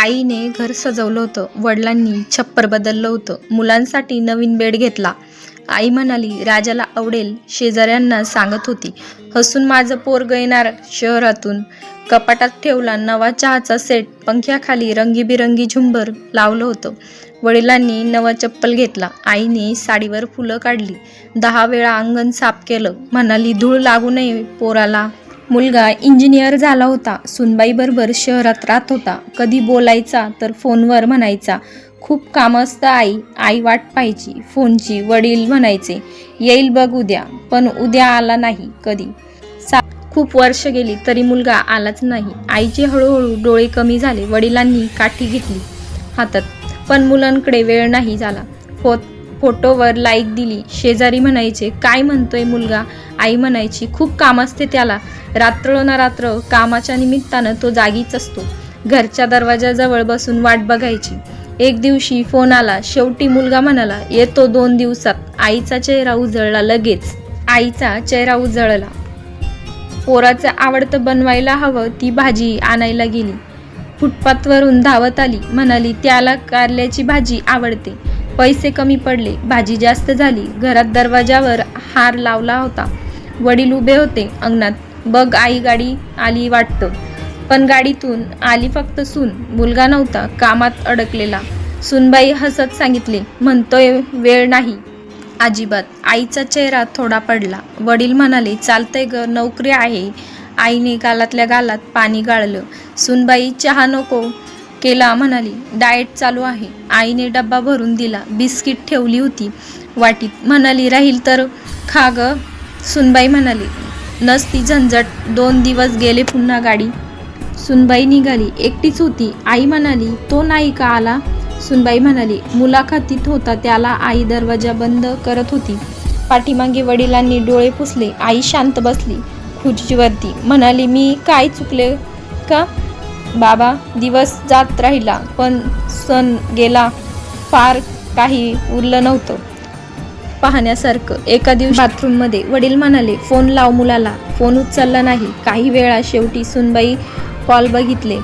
आईने घर सजवलं होतं. वडिलांनी छप्पर बदललं होतं. मुलांसाठी नवीन बेड घेतला. आई म्हणाली राजाला आवडेल शेजाऱ्यांना सांगत होती. हसून माझं पोरग येणार शहरातून कपाटात ठेवला नवा चहाचा सेट पंख्याखाली रंगीबिरंगी झुंबर लावलं होतं. वडिलांनी नवा चप्पल घेतला. आईने साडीवर फुलं काढली. दहा वेळा अंगण साफ केलं. म्हणाली धूळ लागू नये पोराला. मुलगा इंजिनियर झाला होता. सुनबाईबरोबर शहरात राहत होता. कधी बोलायचा तर फोनवर म्हणायचा खूप काम असतं आई आई वाट पाहायची फोनची वडील म्हणायचे येईल बघ उद्या पण उद्या आला नाही कधी. सा खूप वर्ष गेली तरी मुलगा आलाच नाही. आईचे हळूहळू डोळे कमी झाले वडिलांनी काठी घेतली हातात पण मुलांकडे वेळ नाही झाला. फो फोटोवर लाईक दिली. शेजारी म्हणायचे काय म्हणतोय मुलगा? आई म्हणायची खूप काम असते त्याला रात्र ना रात्र कामाच्या निमित्तानं तो जागीच असतो. घरच्या दरवाजाजवळ बसून वाट बघायची. एक दिवशी फोन आला शेवटी मुलगा म्हणाला येतो दोन दिवसात. आईचा चेहरा उजळला लगेच. आईचा चेहरा उजळला. पोराचं आवडतं बनवायला हवं ती भाजी आणायला गेली. फुटपाथवरून धावत आली. म्हणाली त्याला कारल्याची भाजी आवडते. पैसे कमी पडले. भाजी जास्त झाली. घरात दरवाजावर हार लावला होता. वडील उभे होते अंगणात. बघ आई गाडी आली वाटतं. पण गाडीतून आली फक्त सून. मुलगा नव्हता कामात अडकलेला. सुनबाई हसत सांगितले म्हणतोय वेळ नाही. अजिबात. आईचा चेहरा थोडा पडला. वडील म्हणाले चालतंय ग नोकरी आहे. आईने गालातल्या गालात पाणी गाळलं. सुनबाई चहा नको केला म्हणाली. डाएट चालू आहे. आईने डब्बा भरून दिला. बिस्किट ठेवली होती वाटीत. म्हणाली राहील तर खा ग. सुनबाई म्हणाली नसती झंझट. दोन दिवस गेले पुन्हा गाडी. सुनबाई निघाली. एकटीच होती. आई म्हणाली तो नाही का आला? सुनबाई म्हणाली मुलाखतीत होता. त्याला आई दरवाजा बंद करत होती. पाठीमागे वडिलांनी डोळे पुसले. आई शांत बसली खुर्चीवरती. म्हणाली मी काय चुकले का? बाबा दिवस जात राहिला पण सण गेला. फार काही उरलं नव्हतं. पाहण्यासारखं. एका दिवशी बाथरूममध्ये वडील म्हणाले फोन लाव मुलाला. फोन उचलला नाही. काही वेळा शेवटी सुनबाई कॉल बघितले.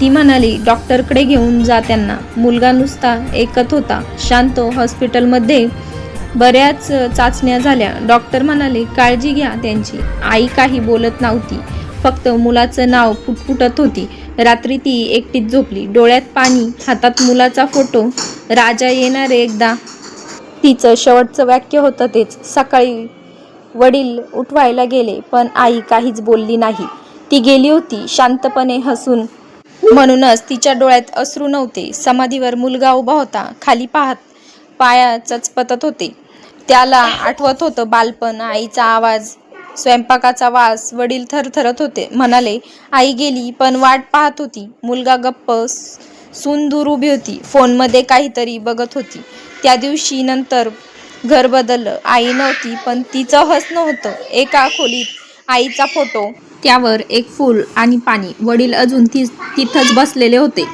ती म्हणाली डॉक्टरकडे घेऊन जा त्यांना. मुलगा नुसता एकत होता. शांत हॉस्पिटलमध्ये बऱ्याच चाचण्या झाल्या. डॉक्टर म्हणाले काळजी घ्या त्यांची. आई काही बोलत नव्हती. फक्त मुलाचं नाव फुटफुटत होती. रात्री ती एकटीच झोपली. डोळ्यात पाणी. हातात मुलाचा फोटो. राजा येणारे एकदा. तिचं शेवटचं वाक्य होतं तेच. सकाळी वडील उठवायला गेले पण आई काहीच बोलली नाही. ती गेली होती शांतपणे हसून. म्हणूनच तिच्या डोळ्यात अश्रू नव्हते. समाधीवर मुलगा उभा होता. खाली पाहत पाया चचपतत होते. त्याला आठवत होतं बालपण आईचा आवाज स्वयंपाकाचा वास वडील थरथरत होते. म्हणाले आई गेली पण वाट पाहत होती. मुलगा गप्प सून दूर उभी होती. फोनमध्ये काहीतरी बघत होती. त्या दिवशी नंतर घर बदललं. आई नव्हती पण तिचं हसणं होतं. एका खोलीत आईचा फोटो त्यावर एक फूल आणि पाणी. वडील अजून ती तिथंच बसलेले होते.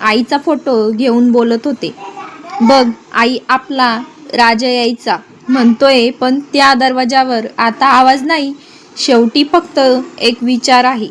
आईचा फोटो घेऊन बोलत होते. बघ आई आपला राजा यायचा. म्हणतोय पण त्या दरवाजावर आता आवाज नाही. शेवटी फक्त एक विचार आहे.